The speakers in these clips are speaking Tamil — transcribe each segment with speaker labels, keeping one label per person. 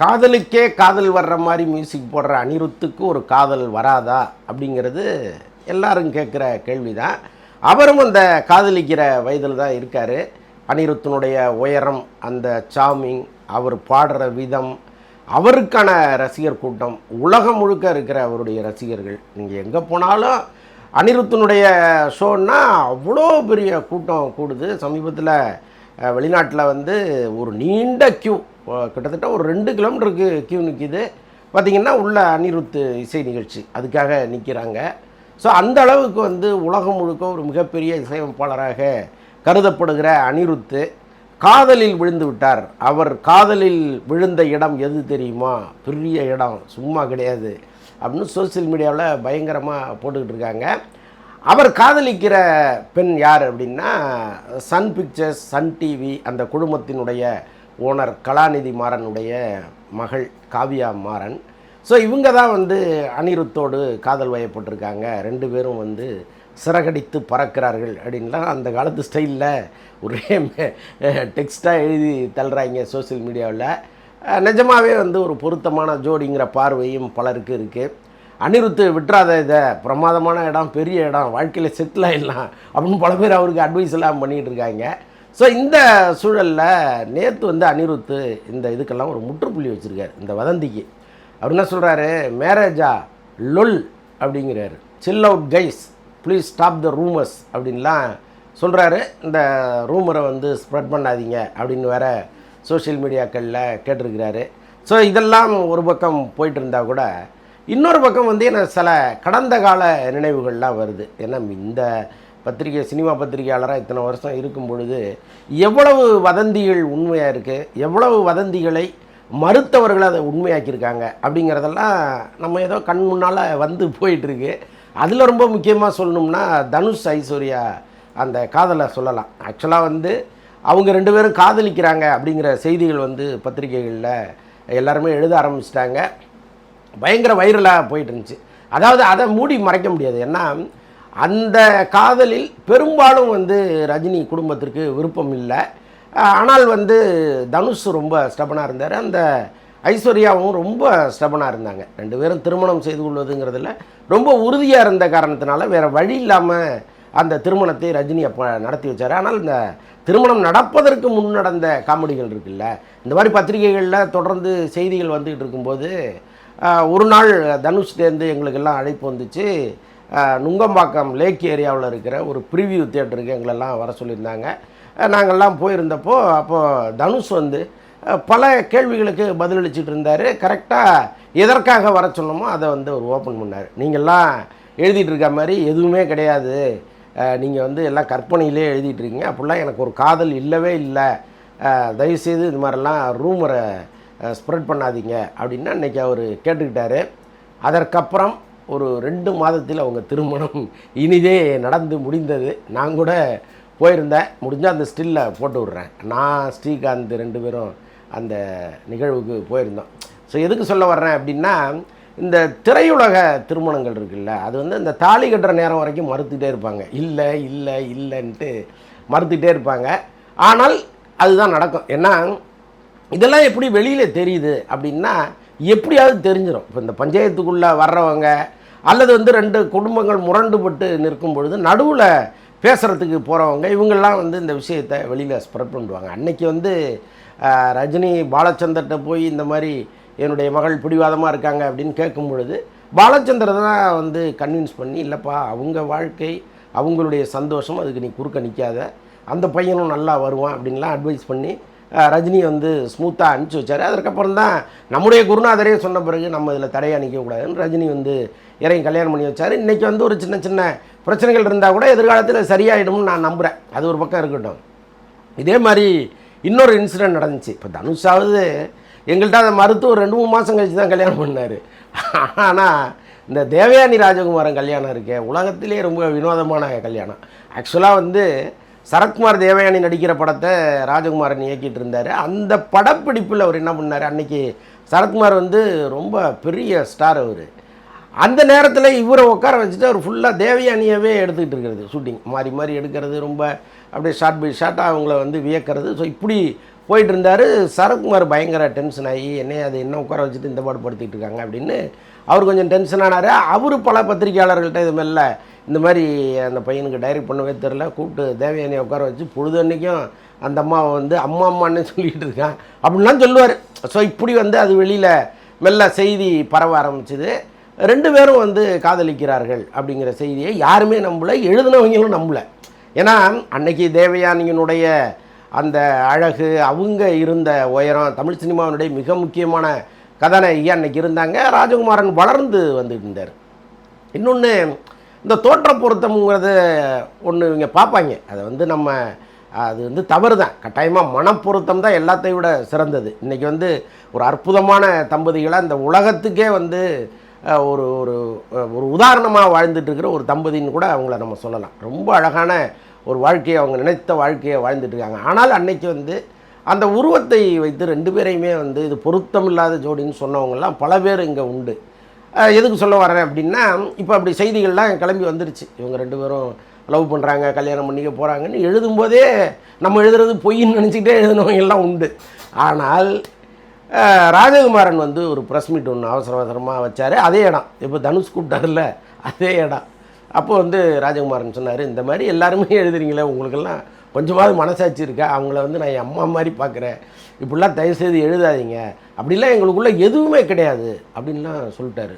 Speaker 1: காதலுக்கே காதல் வர்ற மாதிரி மியூசிக் போடுற அனிருத்துக்கு ஒரு காதல் வராதா அப்படிங்கிறது எல்லாரும் கேட்குற கேள்வி தான் அவரும் அந்த காதலிக்கிற வயதில் தான் இருக்கார். அனிருத்தினுடைய உயரம் அந்த சாமிங் அவர் பாடுற விதம் அவருக்கான ரசிகர் கூட்டம் உலகம் முழுக்க இருக்கிற அவருடைய ரசிகர்கள். நீங்கள் எங்கே போனாலும் அனிருத்தினுடைய ஷோன்னா அவ்வளோ பெரிய கூட்டம் கூடுது. சமீபத்தில் வெளிநாட்டில் வந்து ஒரு நீண்ட க்யூ கிட்டத்தட்ட ஒரு ரெண்டு கிலோமீட்டருக்கு கியூ நிற்கிது பார்த்திங்கன்னா உள்ள அனிருத்து இசை நிகழ்ச்சி. அதுக்காக நிற்கிறாங்க ஸோ அந்த அளவுக்கு வந்து உலகம் முழுக்க ஒரு மிகப்பெரிய இசையமைப்பாளராக கருதப்படுகிற அனிருத்து காதலில் விழுந்து விட்டார். அவர் காதலில் விழுந்த இடம் எது தெரியுமா? பெரிய இடம். சும்மா கிடையாது. அப்படின்னு சோசியல் மீடியாவில் பயங்கரமாக போட்டுக்கிட்டு இருக்காங்க. அவர் காதலிக்கிற பெண் யார் அப்படின்னா சன் பிக்சர்ஸ் சன் டிவி அந்த குழுமத்தினுடைய ஓனர் கலாநிதி மாறனுடைய மகள் காவியா மாறன். ஸோ இவங்க தான் வந்து அனிருத்தோடு காதல் வயப்பட்டிருக்காங்க. ரெண்டு பேரும் வந்து சிறகடித்து பறக்கிறார்கள் அப்படின்லாம் அந்த காலத்து ஸ்டைலில் ஒரே டெக்ஸ்ட்டாக எழுதி தள்ளுறாங்க சோசியல் மீடியாவில் நிஜமாகவே வந்து ஒரு பொருத்தமான ஜோடிங்கிற பார்வையும் பலருக்கு இருக்குது அனிருத்து விட்டுறாத இதை பிரமாதமான இடம் பெரிய இடம் வாழ்க்கையில் செட்டில் ஆகிடலாம் அப்படின்னு பல பேர் அவருக்கு அட்வைஸ் எல்லாம் பண்ணிகிட்டு இருக்காங்க. ஸோ இந்த சூழலில் நேற்று வந்து அனிருத்து இந்த இதுக்கெல்லாம் ஒரு முற்றுப்புள்ளி வச்சுருக்காரு இந்த வதந்திக்கு. அவர் என்ன சொல்கிறாரு மேரேஜா லொல் அப்படிங்கிறாரு. Chill out guys please stop the rumours அப்படின்லாம் சொல்கிறாரு இந்த ரூமரை வந்து ஸ்ப்ரெட் பண்ணாதீங்க அப்படின்னு வேறு சோஷியல் மீடியாக்களில் கேட்டிருக்கிறாரு. ஸோ இதெல்லாம் ஒரு பக்கம் போயிட்டு இருந்தால் கூட இன்னொரு பக்கம் வந்து என்ன சில கடந்த கால நினைவுகள்லாம் வருது. ஏன்னா இந்த பத்திரிகை சினிமா பத்திரிகையாளராக இத்தனை வருஷம் இருக்கும் பொழுது எவ்வளவு வதந்திகள் உண்மையாக இருக்குது எவ்வளவு வதந்திகளை மறுத்தவர்கள் அதை உண்மையாக்கியிருக்காங்க? அப்படிங்கிறதெல்லாம் நம்ம ஏதோ கண் முன்னால் வந்து போயிட்டுருக்கு. அதில் ரொம்ப முக்கியமாக சொல்லணும்னா தனுஷ் ஐஸ்வர்யா அந்த காதலை சொல்லலாம். ஆக்சுவலாக வந்து அவங்க ரெண்டு பேரும் காதலிக்கிறாங்க அப்படிங்கிற செய்திகள் வந்து பத்திரிகைகளில் எல்லாருமே எழுத ஆரம்பிச்சிட்டாங்க. பயங்கர வைரலாக போயிட்டு இருந்துச்சு அதாவது அதை மூடி மறைக்க முடியாது. ஏன்னா அந்த காதலில் பெரும்பாலும் வந்து ரஜினி குடும்பத்திற்கு விருப்பம் இல்லை. ஆனால் வந்து தனுஷ் ரொம்ப ஸ்டபனாக இருந்தார். அந்த ஐஸ்வர்யாவும் ரொம்ப ஸ்டபனாக இருந்தாங்க. ரெண்டு பேரும் திருமணம் செய்து கொள்வதுங்கிறதுல ரொம்ப உறுதியாக இருந்த காரணத்தினால வேறு வழி இல்லாமல் அந்த திருமணத்தை ரஜினி அப்போ நடத்தி வச்சார். ஆனால் இந்த திருமணம் நடப்பதற்கு முன் நடந்த காமெடிகள் இருக்குல்ல இந்த மாதிரி பத்திரிகைகளில் தொடர்ந்து செய்திகள் வந்துக்கிட்டு இருக்கும்போது ஒரு நாள் தனுஷ்லேருந்து எங்களுக்கெல்லாம் அழைப்பு வந்துச்சு. நுங்கம்பாக்கம் லேக் ஏரியாவில் இருக்கிற ஒரு ப்ரிவியூ தேட்டருக்கு எங்களெல்லாம் வர சொல்லியிருந்தாங்க. நாங்கள்லாம் போயிருந்தப்போ அப்போது தனுஷ் வந்து பல கேள்விகளுக்கு பதிலளிச்சுட்டு இருந்தார். கரெக்டாக எதற்காக வர சொன்னோமோ அதை வந்து அவர் ஓப்பன் பண்ணார். நீங்கள்லாம் எழுதிட்டு இருக்க மாதிரி எதுவுமே கிடையாது. நீங்கள் வந்து எல்லாம் கற்பனையிலே எழுதிட்டுருக்கீங்க அப்படிலாம் எனக்கு ஒரு காதல் இல்லவே இல்லை. தயவுசெய்து இது மாதிரிலாம் ரூமரை ஸ்ப்ரெட் பண்ணாதீங்க அப்படின்னு அன்றைக்கி அவர் கேட்டுக்கிட்டாரு. அதற்கப்புறம் ஒரு ரெண்டு மாதத்தில் அவங்க திருமணம் இனிதே நடந்து முடிந்தது. நான் கூட போயிருந்தேன். முடிஞ்சால் அந்த ஸ்டில்ல போட்டு விட்றேன். நான் ஸ்ரீகாந்த் ரெண்டு பேரும் அந்த நிகழ்வுக்கு போயிருந்தோம். ஸோ எதுக்கு சொல்ல வர்றேன் அப்படின்னா இந்த திரையுலக திருமணங்கள் இருக்குல்ல அது வந்து இந்த தாலி கட்டுற நேரம் வரைக்கும் மறுத்துட்டே இருப்பாங்க. இல்லை இல்லை இல்லைன்ட்டு மறுத்துட்டே இருப்பாங்க. ஆனால் அதுதான் நடக்கும். ஏன்னா இதெல்லாம் எப்படி வெளியில் தெரியுது அப்படின்னா எப்படியாவது தெரிஞ்சிடும் இப்போ இந்த பஞ்சாயத்துக்குள்ளே வர்றவங்க அல்லது வந்து ரெண்டு குடும்பங்கள் முரண்டுபட்டு நிற்கும் பொழுது நடுவில் பேசுகிறதுக்கு போகிறவங்க இவங்கெல்லாம் வந்து இந்த விஷயத்தை வெளியில் ஸ்ப்ரெட் பண்ணுவாங்க அன்னைக்கு வந்து ரஜினி பாலச்சந்தர்கிட்ட போய் இந்த மாதிரி என்னுடைய மகள் பிடிவாதமாக இருக்காங்க அப்படின்னு கேட்கும் பொழுது பாலச்சந்தர் தான் வந்து கன்வின்ஸ் பண்ணி இல்லைப்பா அவங்க வாழ்க்கை அவங்களுடைய சந்தோஷம் அதுக்கு நீ குறுக்க நிற்காத அந்த பையனும் நல்லா வருவான் அப்படின்லாம் அட்வைஸ் பண்ணி ரஜினி வந்து ஸ்மூத்தாக அனுப்பிச்சி வச்சார். அதற்கப்புறம் தான் நம்முடைய குருநாதரே சொன்ன பிறகு நம்ம இதில் தடையை நிற்கக்கூடாதுன்னு ரஜினி வந்து இறங்கி கல்யாணம் பண்ணி வச்சார். இன்றைக்கி வந்து ஒரு சின்ன சின்ன பிரச்சனைகள் இருந்தால் கூட எதிர்காலத்தில் சரியாயிடும்னு நான் நம்புகிறேன் அது ஒரு பக்கம் இருக்கட்டும். இதே மாதிரி இன்னொரு இன்சிடென்ட் நடந்துச்சு. இப்போ தனுஷாவது எங்கள்கிட்ட அதை மறுத்து ஒரு ரெண்டு மூணு மாதம் கழிச்சு தான் கல்யாணம் பண்ணார். ஆனால் இந்த தேவயானி ராஜகுமாரன் கல்யாணம் இருக்கே. உலகத்திலே ரொம்ப வினோதமான கல்யாணம். ஆக்சுவலாக வந்து சரத்குமார் தேவயானி நடிக்கிற படத்தை ராஜகுமாரன் இயக்கிட்டு இருந்தார். அந்த படப்பிடிப்பில் அவர் என்ன பண்ணார்? அன்றைக்கி சரத்குமார் வந்து ரொம்ப பெரிய ஸ்டார் அவர். அந்த நேரத்தில் இவரை உட்கார வச்சுட்டு அவர் ஃபுல்லாக தேவயானியவே எடுத்துக்கிட்டு இருக்கிறது ஷூட்டிங் மாறி மாறி எடுக்கிறது ரொம்ப அப்படியே ஷார்ட் பை ஷார்ட்டாக அவங்கள வந்து வியக்கிறது. ஸோ இப்படி போயிட்டு இருந்தார் சரத்குமார் பயங்கர டென்ஷன் ஆகி என்னைய அதை என்ன உட்கார வச்சுட்டு இந்த பாடு படுத்திட்டு இருக்காங்க? அப்படின்னு அவர் கொஞ்சம் டென்ஷன் ஆனார். அவர் பல பத்திரிகையாளர்கள்ட்ட இது மெல்ல இந்த மாதிரி அந்த பையனுக்கு டைரக்ட் பண்ணவே தெரில கூப்பிட்டு தேவயானியை உட்கார வச்சு பொழுது அன்னைக்கும் அந்த அம்மாவை வந்து அம்மா அம்மான்னு சொல்லிக்கிட்டு இருக்கான். அப்படின்லாம் சொல்லுவார். ஸோ இப்படி வந்து அது வெளியில் மெல்ல செய்தி பரவ ஆரம்பிச்சுது. ரெண்டு பேரும் வந்து காதலிக்கிறார்கள் அப்படிங்கிற செய்தியை யாருமே நம்பல. எழுதினவங்களும் நம்பலை. ஏன்னா அன்னைக்கு தேவயானியினுடைய அந்த அழகு அவங்க இருந்த உயரம் தமிழ் சினிமாவினுடைய மிக முக்கியமான கதாநாயகி அன்னைக்கு இருந்தாங்க. ராஜகுமாரன் வளர்ந்து வந்துட்டு இருந்தார் இன்னொன்று இந்த தோற்ற பொருத்தம்ங்கிறது ஒன்று இவங்க பார்ப்பாங்க. அதை வந்து நம்ம அது வந்து தவறு தான் கட்டாயமாக மனப்பொருத்தம் தான் எல்லாத்தையும் விட சிறந்தது. இன்றைக்கி வந்து ஒரு அற்புதமான தம்பதிகளை இந்த உலகத்துக்கே வந்து ஒரு ஒரு ஒரு உதாரணமாக வாழ்ந்துட்டுருக்கிற ஒரு தம்பதின்னு கூட அவங்கள நம்ம சொல்லலாம். ரொம்ப அழகான ஒரு வாழ்க்கையை அவங்க நினைத்த வாழ்க்கையை வாழ்ந்துட்டு இருக்காங்க. ஆனால் அன்னைக்கு வந்து அந்த உருவத்தை வைத்து ரெண்டு பேரையுமே வந்து இது பொருத்தமில்லாத ஜோடின்னு சொன்னவங்கெல்லாம் பல பேர் இங்கே உண்டு. எதுக்கு சொல்ல வரேன் அப்படின்னா இப்போ அப்படி செய்திகள்லாம் கிளம்பி வந்துருச்சு. இவங்க ரெண்டு பேரும் லவ் பண்ணுறாங்க கல்யாணம் பண்ணிக்க போகிறாங்கன்னு எழுதும்போதே நம்ம எழுதுறது பொய்ன்னு நினச்சிக்கிட்டே எழுதினவங்க எல்லாம் உண்டு. ஆனால் ராஜகுமாரன் வந்து ஒரு ப்ரெஸ் மீட் ஒன்று அவசர அவசரமாக வச்சார். அதே இடம். இப்போ தனுஷ் கூப்பிட்டார்ல அதே இடம். அப்போது வந்து ராஜகுமாரன் சொன்னார் இந்த மாதிரி எல்லாருமே எழுதுறீங்களே உங்களுக்கெல்லாம் கொஞ்சமாவது மனசாட்சி இருக்கா? அவங்கள வந்து நான் என் அம்மா மாதிரி பார்க்குறேன். இப்படிலாம் தயவுசெய்து எழுதாதீங்க. அப்படிலாம் எங்களுக்குள்ளே எதுவுமே கிடையாது அப்படின்லாம் சொல்லிட்டாரு.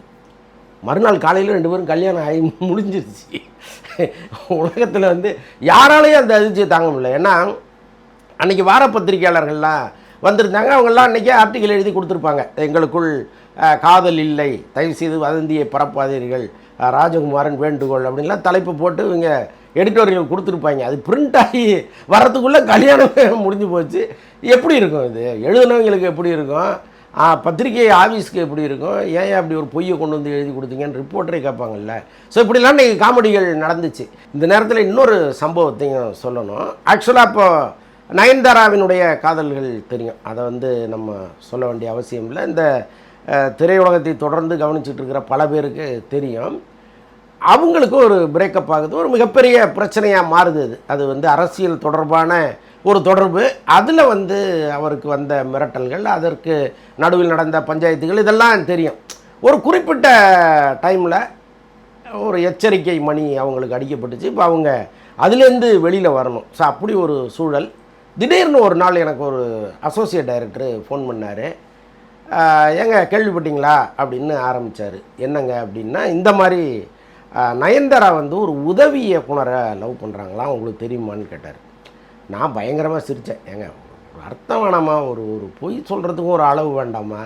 Speaker 1: மறுநாள் காலையில் ரெண்டு பேரும் கல்யாணம் ஆகி முடிஞ்சிருச்சு. உலகத்தில் வந்து யாராலையும் அந்த அதிர்ச்சியை தாங்க முடியல. ஏன்னா அன்றைக்கி வார பத்திரிகையாளர்கள்லாம் வந்திருந்தாங்க. அவங்கெல்லாம் அன்றைக்கி ஆர்டிக்கல் எழுதி கொடுத்துருப்பாங்க. எங்களுக்குள் காதல் இல்லை. தயவுசெய்து வதந்தியை பரப்பாதீர்கள். ராஜகுமாரன் வேண்டுகோள் அப்படின்லாம் தலைப்பு போட்டு இவங்க எடிட்டோரியல் கொடுத்துருப்பாங்க. அது பிரிண்ட் ஆகி வரத்துக்குள்ளே கல்யாணமே முடிஞ்சு போச்சு. எப்படி இருக்கும் இது? எழுதுனவங்களுக்கு எப்படி இருக்கும்? பத்திரிகை ஆஃபீஸ்க்கு எப்படி இருக்கும்? ஏன் அப்படி ஒரு பொய்யை கொண்டு வந்து எழுதி கொடுத்தீங்கன்னு ரிப்போர்ட்டரே கேட்பாங்கல்ல. ஸோ இப்படிலாம் இன்றைக்கி காமெடிகள் நடந்துச்சு. இந்த நேரத்தில் இன்னொரு சம்பவத்தையும் சொல்லணும். ஆக்சுவலாக இப்போ நயன்தாராவினுடைய காதல்கள் தெரியும். அதை வந்து நம்ம சொல்ல வேண்டிய அவசியம் இல்லை. இந்த திரையுலகத்தை தொடர்ந்து கவனிச்சிட்டு இருக்கிற பல பேருக்கு தெரியும். அவங்களுக்கு ஒரு பிரேக்கப் ஆகுது. ஒரு மிகப்பெரிய பிரச்சனையாக மாறுது அது. அது வந்து அரசியல் தொடர்பான ஒரு தொடர்பு. அதில் வந்து அவருக்கு வந்த மிரட்டல்கள் அதற்கு நடுவில் நடந்த பஞ்சாயத்துகள் இதெல்லாம் தெரியும். ஒரு குறிப்பிட்ட டைமில் ஒரு எச்சரிக்கை மணி அவங்களுக்கு அடிக்கப்பட்டுச்சு. இப்போ அவங்க அதுலேருந்து வெளியில் வரணும். ஸோ அப்படி ஒரு சூழல். திடீர்னு ஒரு நாள் எனக்கு ஒரு அசோசியேட் டைரக்டர் ஃபோன் பண்ணார். ஏங்க கேள்விப்பட்டீங்களா? அப்படின்னு ஆரம்பித்தார் என்னங்க? அப்படின்னா இந்த மாதிரி நயன்தாரா வந்து ஒரு உதவி இயக்குனரை லவ் பண்ணுறாங்களாம் உங்களுக்கு தெரியுமான்னு கேட்டார். நான் பயங்கரமாக சிரித்தேன் ஏங்க ஒரு அர்த்தம் வேணாமா? ஒரு ஒரு பொய் சொல்கிறதுக்கும் ஒரு அளவு வேண்டாமா?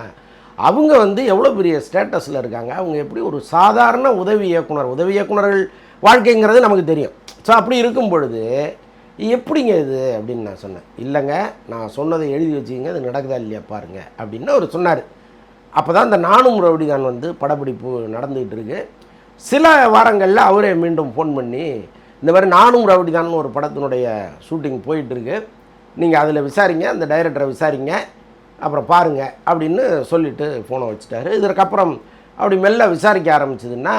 Speaker 1: அவங்க வந்து எவ்வளோ பெரிய ஸ்டேட்டஸில் இருக்காங்க? அவங்க எப்படி ஒரு சாதாரண உதவி இயக்குனர் உதவி இயக்குனர்கள் வாழ்க்கைங்கிறது நமக்கு தெரியும். ஸோ அப்படி இருக்கும் பொழுது எப்படிங்க இது? அப்படின்னு நான் சொன்னேன். இல்லைங்க நான் சொன்னதை எழுதி வச்சுக்கிங்க அது நடக்குதா இல்லையா பாருங்க அப்படின்னு அவர் சொன்னார். அப்போ தான் இந்த நானும் ரவுடிகான் வந்து படப்பிடிப்பு நடந்துகிட்டு இருக்குது சில வாரங்களில் அவரே மீண்டும் ஃபோன் பண்ணி இந்த மாதிரி நானும் ரவுடிதான் ஒரு படத்தினுடைய ஷூட்டிங் போயிட்டுருக்கு. நீங்கள் அதில் விசாரிங்க அந்த டைரக்டரை விசாரிங்க அப்புறம் பாருங்க அப்படின்னு சொல்லிட்டு ஃபோனை வச்சுட்டாரு. இதற்கப்புறம் அப்படி மெல்ல விசாரிக்க ஆரம்பிச்சதுன்னா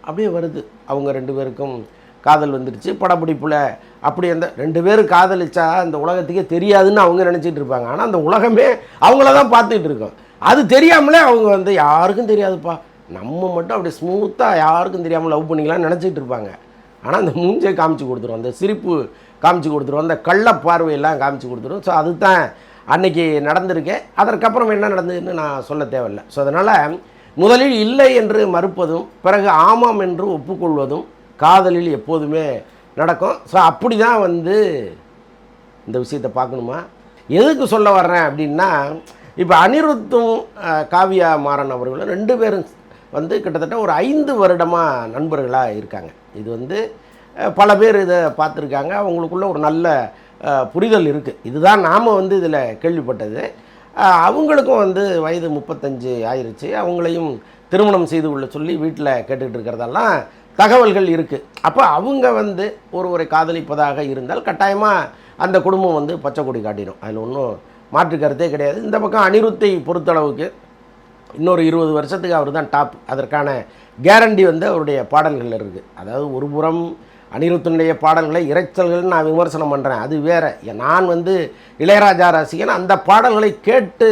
Speaker 1: அப்படியே வருது. அவங்க ரெண்டு பேருக்கும் காதல் வந்துடுச்சு. படப்பிடிப்பில் அப்படி அந்த ரெண்டு பேரும் காதலிச்சா அந்த உலகத்துக்கே தெரியாதுன்னு அவங்க நினச்சிட்டு இருப்பாங்க. ஆனால் அந்த உலகமே அவங்கள தான் பார்த்துட்டு இருக்கோம். அது தெரியாமலே அவங்க வந்து யாருக்கும் தெரியாதுப்பா. நம்ம மட்டும் அப்படி ஸ்மூத்தாக யாருக்கும் தெரியாமல் லவ் பண்ணிக்கலாம்னு நினச்சிட்டு இருப்பாங்க. ஆனால் அந்த மூஞ்சை காமிச்சு கொடுத்துரும். அந்த சிரிப்பு காமிச்சு கொடுத்துரும். அந்த கள்ள பார்வையெல்லாம் காமிச்சு கொடுத்துரும். ஸோ அதுதான் அன்னைக்கு நடந்திருக்கேன் அதற்கப்புறம் என்ன நடந்ததுன்னு நான் சொல்ல தேவையில்லை. ஸோ அதனால் முதலில் இல்லை என்று மறுப்பதும் பிறகு ஆமாம் என்று ஒப்புக்கொள்வதும் காதலில் எப்போதுமே நடக்கும். ஸோ அப்படி தான் வந்து இந்த விஷயத்தை பார்க்கணுமா? எதுக்கு சொல்ல வர்றேன் அப்படின்னா இப்போ அனிருத்தும் காவியா மாறன் அவர்களும் ரெண்டு பேரும் வந்து கிட்டத்தட்ட ஒரு ஐந்து வருடமாக நண்பர்களாக இருக்காங்க. இது வந்து பல பேர் இதை பார்த்துருக்காங்க. அவங்களுக்குள்ள ஒரு நல்ல புரிதல் இருக்குது இதுதான் நாம் வந்து இதில் கேள்விப்பட்டது. அவங்களுக்கும் வந்து வயது முப்பத்தஞ்சு ஆயிடுச்சு அவங்களையும் திருமணம் செய்து கொள்ள சொல்லி வீட்டில் கேட்டுக்கிட்டு இருக்கிறதெல்லாம் தகவல்கள் இருக்குது அப்போ அவங்க வந்து ஒருவரை காதலிப்பதாக இருந்தால் கட்டாயமாக அந்த குடும்பம் வந்து பச்சை கொடி காட்டிடும். அதில் ஒன்றும் மாற்று கருத்தே கிடையாது. இந்த பக்கம் அனிருத்தை பொறுத்தளவுக்கு இன்னொரு இருபது வருஷத்துக்கு அவர் தான் டாப். அதற்கான கேரண்டி வந்து அவருடைய பாடல்கள் இருக்குது. அதாவது ஒரு புறம் அனிருத்தினுடைய பாடல்களை இறைச்சல்கள் நான் விமர்சனம் பண்ணுறேன் அது வேற. நான் வந்து இளையராஜா ரசிகன். அந்த பாடல்களை கேட்டு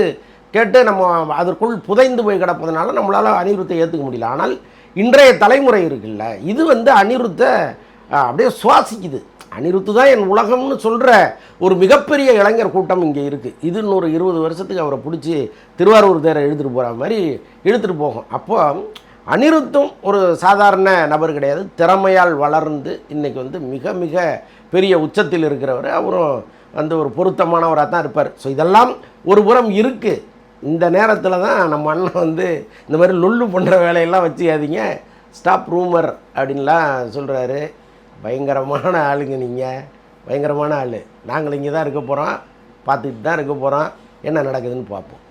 Speaker 1: கேட்டு நம்ம அதற்குள் புதைந்து போய் கிடப்பதனால நம்மளால் அனிருத்தை ஏற்றுக்க முடியல. ஆனால் இன்றைய தலைமுறை இருக்குல்ல இது வந்து அனிருத்தை அப்படியே சுவாசிக்குது. அனிருத்து தான் என் உலகம்னு சொல்கிற ஒரு மிகப்பெரிய இளைஞர் கூட்டம் இங்கே இருக்குது இது இன்னொரு இருபது வருஷத்துக்கு அவரை பிடிச்சி திருவாரூர் தேரை இழுத்துட்டு போகிற மாதிரி இழுத்துட்டு போகும். அப்போ அனிருத்தும் ஒரு சாதாரண நபர் கிடையாது. திறமையால் வளர்ந்து இன்னைக்கு வந்து மிக மிக பெரிய உச்சத்தில் இருக்கிறவர். அவரும் வந்து ஒரு பொருத்தமானவராக தான் இருப்பார். ஸோ இதெல்லாம் ஒரு புறம் இருக்குது இந்த நேரத்தில் தான் நம்ம அண்ணன் வந்து இந்த மாதிரி லுல்லு பண்ணுற வேலையெல்லாம் வச்சுக்காதீங்க. ஸ்டாப் ரூமர் அப்படின்லாம் சொல்கிறாரு பயங்கரமான ஆளுங்க நீங்கள் பயங்கரமான ஆள். நாங்கள் இங்கே தான் இருக்க போகிறோம் பார்த்துக்கிட்டு தான் இருக்க போகிறோம் என்ன நடக்குதுன்னு பார்ப்போம்.